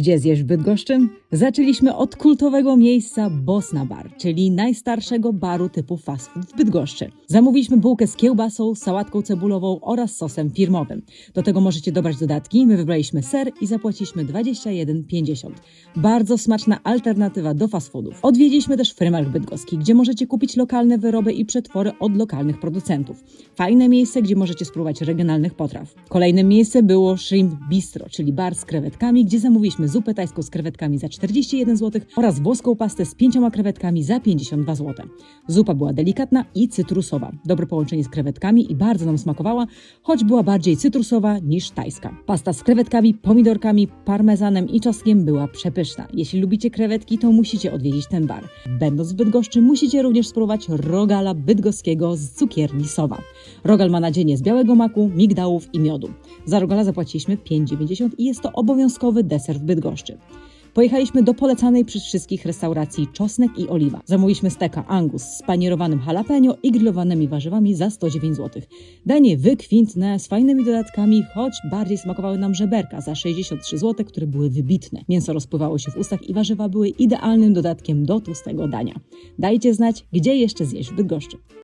Gdzie zjeść w Bydgoszczy? Zaczęliśmy od kultowego miejsca Bosna Bar, czyli najstarszego baru typu fast food w Bydgoszczy. Zamówiliśmy bułkę z kiełbasą, sałatką cebulową oraz sosem firmowym. Do tego możecie dobrać dodatki. My wybraliśmy ser i zapłaciliśmy 21,50. Bardzo smaczna alternatywa do fast foodów. Odwiedziliśmy też Frymark Bydgoski, gdzie możecie kupić lokalne wyroby i przetwory od lokalnych producentów. Fajne miejsce, gdzie możecie spróbować regionalnych potraw. Kolejnym miejscem było Shrimp Bistro, czyli bar z krewetkami, gdzie zamówiliśmy zupę tajską z krewetkami za 41 zł oraz włoską pastę z pięcioma krewetkami za 52 zł. Zupa była delikatna i cytrusowa. Dobre połączenie z krewetkami i bardzo nam smakowała, choć była bardziej cytrusowa niż tajska. Pasta z krewetkami, pomidorkami, parmezanem i czosnkiem była przepyszna. Jeśli lubicie krewetki, to musicie odwiedzić ten bar. Będąc w Bydgoszczy, musicie również spróbować rogala bydgoskiego z cukierni Sowa. Rogal ma nadzienie z białego maku, migdałów i miodu. Za rogala zapłaciliśmy 5,90 i jest to obowiązkowy deser w Bydgoszczy. Pojechaliśmy do polecanej przez wszystkich restauracji Czosnek i Oliwa. Zamówiliśmy steka Angus z panierowanym jalapeno i grillowanymi warzywami za 109 zł. Danie wykwintne, z fajnymi dodatkami, choć bardziej smakowały nam żeberka za 63 zł, które były wybitne. Mięso rozpływało się w ustach i warzywa były idealnym dodatkiem do tłustego dania. Dajcie znać, gdzie jeszcze zjeść w Bydgoszczy.